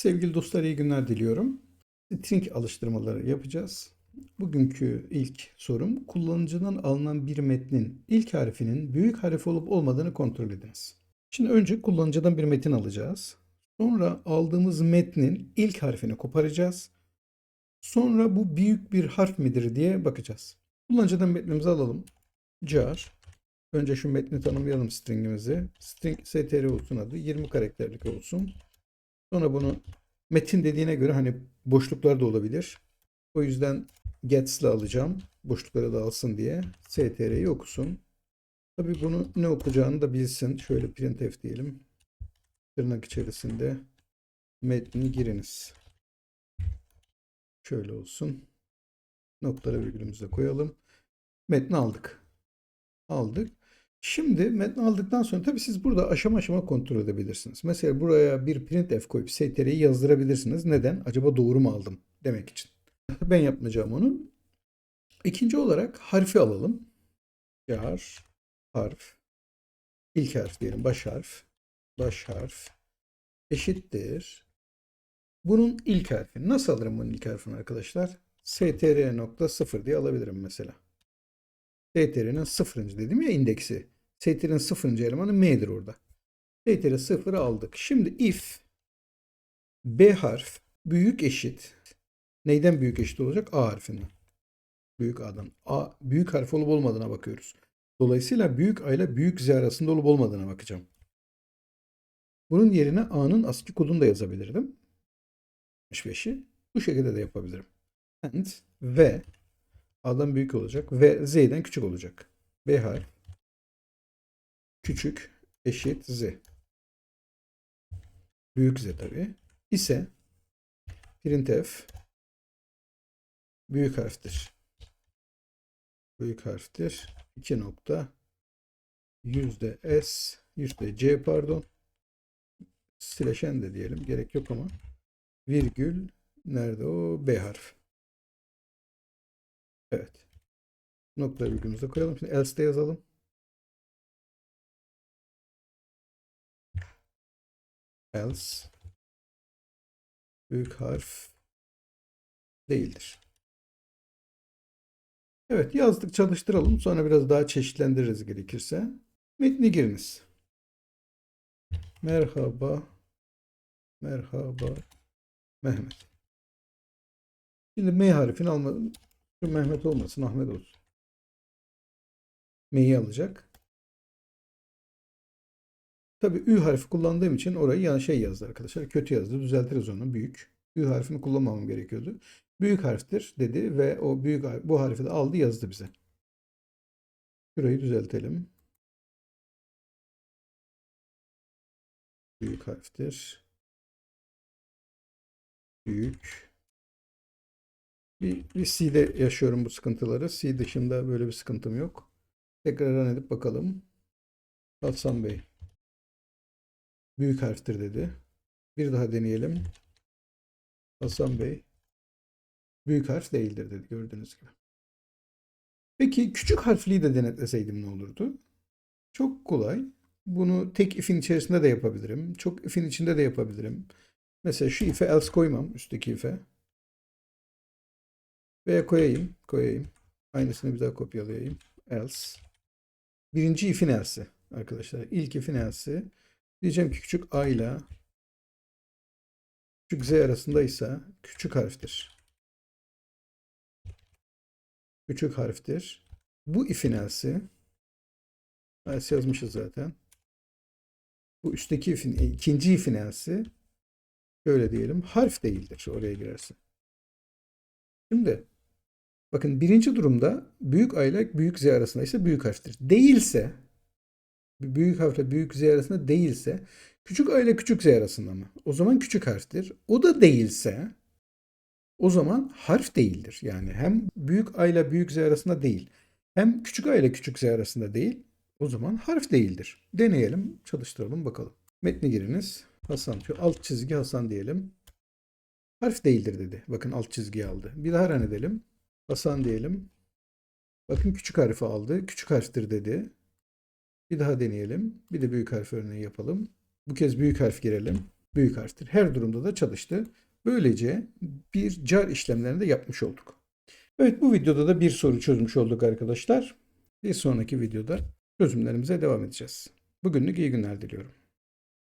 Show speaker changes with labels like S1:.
S1: Sevgili dostlar iyi günler diliyorum. String alıştırmaları yapacağız. Bugünkü ilk sorum kullanıcıdan alınan bir metnin ilk harfinin büyük harf olup olmadığını kontrol ediniz. Şimdi önce kullanıcıdan bir metin alacağız. Sonra aldığımız metnin ilk harfini koparacağız. Sonra bu büyük bir harf midir diye bakacağız. Kullanıcıdan metnimizi alalım. jar. Önce şu metni tanımlayalım stringimizi. String str olsun adı. 20 karakterlik olsun. Sonra bunu metin dediğine göre hani boşluklar da olabilir. O yüzden gets'le alacağım. Boşlukları da alsın diye. str'yi okusun. Tabii bunu ne okuyacağını da bilsin. Şöyle printf diyelim. Tırnak içerisinde metni giriniz. Şöyle olsun. Noktaları virgülümüze koyalım. Metni aldık. Aldık. Şimdi metni aldıktan sonra tabii siz burada aşama aşama kontrol edebilirsiniz. Mesela buraya bir printf koyup str'yi yazdırabilirsiniz. Neden? Acaba doğru mu aldım demek için. Ben yapmayacağım onu. İkinci olarak harfi alalım. Yar, harf, ilk harf diyelim, baş harf, baş harf eşittir. Bunun ilk harfi. Nasıl alırım bunun ilk harfini arkadaşlar? str.0 diye alabilirim mesela. Str'nin sıfırıncı dedim ya indeksi. str'nin sıfırıncı elemanı m'dir orada. str'e sıfırı aldık. Şimdi if b harf büyük eşit neyden büyük eşit olacak? A harfinden. Büyük A'dan. A büyük harf olup olmadığına bakıyoruz. Dolayısıyla büyük A ile büyük Z arasında olup olmadığına bakacağım. Bunun yerine A'nın ASCII kodunu da yazabilirdim. 65'i. Bu şekilde de yapabilirim. And V A'dan büyük olacak ve Z'den küçük olacak. B harf küçük eşit Z. Büyük Z tabi. ise printf büyük harftir. Büyük harftir. 2 nokta yüzde S yüzde C pardon slash de diyelim. Gerek yok ama virgül nerede o? B harf. Evet. Nokta virgülümüzü koyalım. Şimdi else yazalım. Else büyük harf değildir. Evet yazdık çalıştıralım. Sonra biraz daha çeşitlendiririz gerekirse. Metni giriniz. Merhaba. Merhaba. Mehmet. Şimdi M harfini almadım. Mehmet olmasın Ahmet olsun. M'yi alacak. Tabii Ü harfi kullandığım için orayı yani şey yazdı arkadaşlar. Kötü yazdı. Düzeltiriz onu. Büyük. Ü harfini kullanmamam gerekiyordu. Büyük harftir dedi ve o büyük harf, bu harfi de aldı yazdı bize. Şurayı düzeltelim. Büyük harftir. Büyük. Bir, bir C'de yaşıyorum bu sıkıntıları. C dışında böyle bir sıkıntım yok. Tekrar run edip bakalım. Hasan Bey. Büyük harftir dedi. Bir daha deneyelim. Hasan Bey. Büyük harf değildir dedi gördüğünüz gibi. Peki küçük harfliyi de denetleseydim ne olurdu? Çok kolay. Bunu tek if'in içerisinde de yapabilirim. Çok if'in içinde de yapabilirim. Mesela şu if'e else koymam. Üstteki if'e. Veya koyayım. Koyayım. Aynısını bir daha kopyalayayım. Else. Birinci if'in else'i arkadaşlar. İlk if'in else'i. Diyeceğim ki küçük a ile küçük z arasındaysa küçük harftir. Küçük harftir. Bu if'in else'i. Else yazmışız zaten. Bu üstteki if'in, ikinci if'in else'i. Şöyle diyelim. Harf değildir oraya girerse. Şimdi bakın birinci durumda büyük A ile büyük Z arasında ise büyük harftir. Değilse büyük harfle büyük Z arasında değilse küçük A ile küçük Z arasında mı? O zaman küçük harftir. O da değilse o zaman harf değildir. Yani hem büyük A ile büyük Z arasında değil hem küçük A ile küçük Z arasında değil o zaman harf değildir. Deneyelim, çalıştıralım bakalım. Metni giriniz. Hasan. Şu alt çizgi Hasan diyelim. Harf değildir dedi. Bakın alt çizgiyi aldı. Bir daha run edelim. Hasan diyelim. Bakın küçük harfi aldı. Küçük harftir dedi. Bir daha deneyelim. Bir de büyük harf örneği yapalım. Bu kez büyük harf girelim. büyük harftir. Her durumda da çalıştı. Böylece bir car işlemlerini de yapmış olduk. Evet bu videoda da bir soru çözmüş olduk arkadaşlar. Bir sonraki videoda çözümlerimize devam edeceğiz. Bugünlük iyi günler diliyorum.